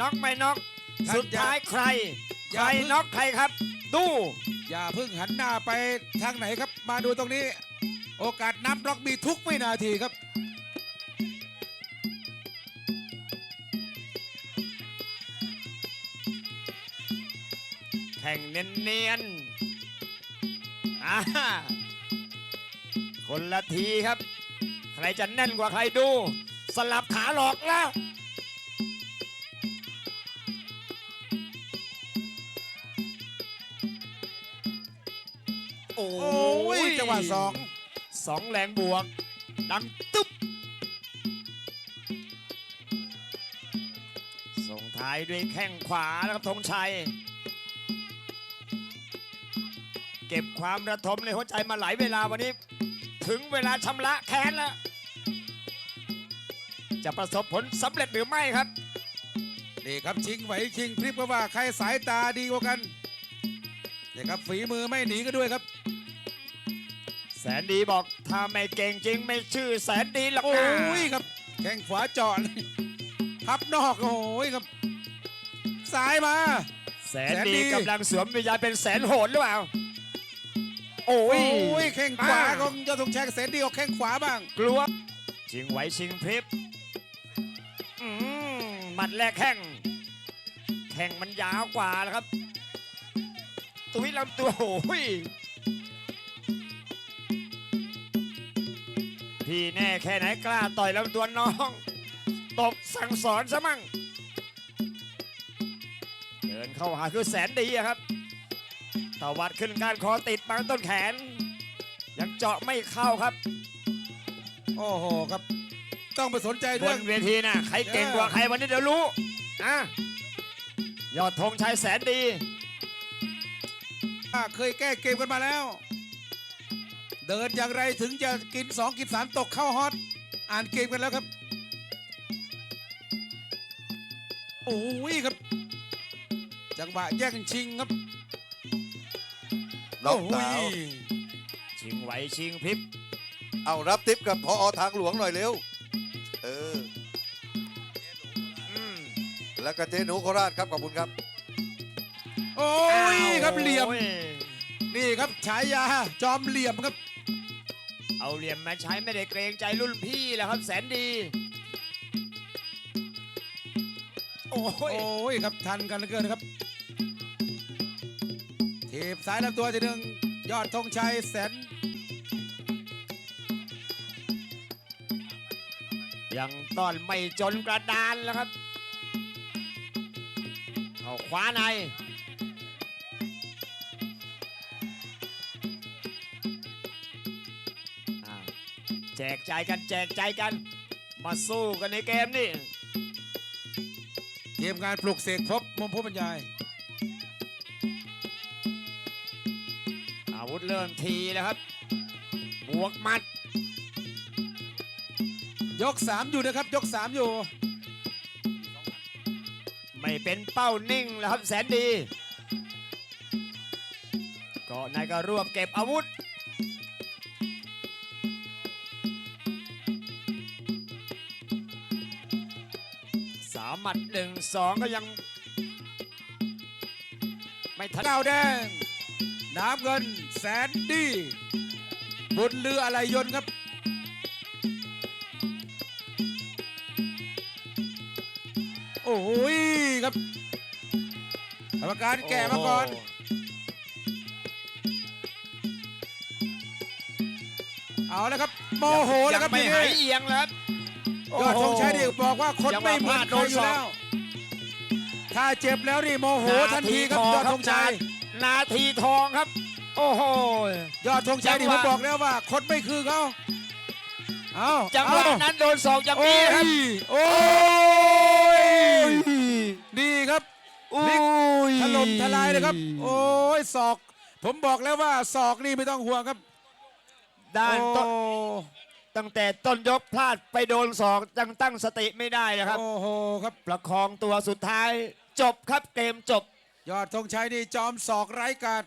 น็อกไม่น็อกท่านสุดท้ายใครอย่าใครเพิ่ง น็อกใครครับ ดู อย่าเพิ่งหันหน้าไปทางไหนครับ มาดูตรงนี้ โอกาสนับล็อกมีทุกวินาทีครับ แข่งเนียนๆอ่าคนละทีครับ ใครจะแน่นกว่าใครดู สลับขาหลอกแล้ว โอ้โอ้ยจังหวะสองสองแรงบวก ดังตึ๊บส่งท้ายด้วยแข้งขวานะครับธงชัย เก็บความระทมในหัวใจมาหลายเวลาวันนี้ ถึงเวลาชำระแค้นแล้ว จะประสบผลสำเร็จหรือไม่ครับ นี่ครับชิงไหวชิงพริบก็ว่าใครสายตาดีกว่ากัน นี่ครับฝีมือไม่หนีก็ด้วยครับ แสนดีบอกถ้าไม่เก่งจริงไม่ชื่อแสนดีหรอกโอ้นะยครับแข้งขวาเจาะเลยพับนอกโอ้ยครับซ้ายมา แสนแสนดีดี กำลังสวมวิญญาณเป็นแสนโหดหรือเปล่า โอ้โอ้ยยแข้งขวาอ่ของยอดธงชัยเสนดีออกแข้งขวาบ้าง กลัวชิงไหวชิงพริบอืมหมัดแรกแข้งแข้งมันยาวกว่านะครับ ตุ้ยลำตัวโอ้ยพี่แน่แค่ไหนกล้าต่อยลำตัวน้องตบสั่งสอนซะมั่งเดินเข้าหาคือแสนดีอะครับตวัดขึ้นการคอติดบางต้นแขน ยังเจาะไม่เข้าครับ โอ้โหครับ ต้องไปสนใจบเรื่องนเวทีนะใครเก่งกว่าใครวันนี้เดี๋ยวรู้อะยอดธงชัยแสนดี เคยแก้เกมกันมาแล้ว เดินอย่างไรถึงจะกิน 2 กิน 3 ตกเข้าฮอต อ่านเกมกันแล้วครับ โอ้ยครับ จังหวะแย่งชิงครับล็อกโอ้ดาวยชิงไหวชิงพริบเอารับทิปกับพอทางหลวงหน่อยเร็ว เออ อืม แล้วก็เจหนูโคราชครับ ขอบคุณครับ โอ้ยครับเหลี่ยม โอ้นี่ครับฉายาจอมเหลี่ยมครับเอาเหลี่ยมมาใช้ไม่ได้เกรงใจรุ่นพี่แล้วครับแสนดี โอ้ยโอ้ยครับทันกันเหลือเกินนะครับทีบสายลำตัวทีหนึ่งยอดธงชัยแสนยังต้อนไม่จนกระดานแล้วครับ เอาขวาใน แจกใจกันแจกใจกัน มาสู้กันในเกมนี่ทีมงานปลุกเสกพบมุมผู้บรรยาย อาวุธเริ่มทีแล้วครับ บวกหมัด ยก 3 อยู่นะครับ ยก 3 อยู่ ไม่เป็นเป้านิ่งแล้วครับแสนดี ก็นายก็รวบเก็บอาวุธ หมัดหนึ่งสองก็ยัง ไม่ทันก้าวแดง น้ำเงินแสนดีบุญเรืออะไรยนต์ครับ โอ้ยครับกรรมการแก่มาก่อน เอาแล้วครับโมโหแล้วครับยังไม่ทีหายนี้เอียงแล้วครับ ยอดธงชัยโโหนี่บอกว่าคนยังไม่ว่าเหมือนพลาดโดนศอกใครอยู่แล้ว ถ้าเจ็บแล้วนี่โมโหทันทีครับนาทียอดธงชัยนาทีทองครับ โอ้โหยอดธงชัยนี่จัผงมหวะบอกแล้วว่า คนไม่คือเขาเอาจังหวะเอานั้นโดนศอกอย่างโอ้นี้ยครับโอ้ยนี่ครับพลิกถล่มทลายเลยครับ โอ้ยศอก ผมบอกแล้วว่าศอกนี่ไม่ต้องห่วงครับด้านโอ้ต้น ตั้งแต่ต้นยกพลาดไปโดนศอกยังตั้งสติไม่ได้นะครับ โอ้โหครับประคองตัวสุดท้าย จบครับเกมจบ ยอดธงชัยนี่จอมศอกไร้กาด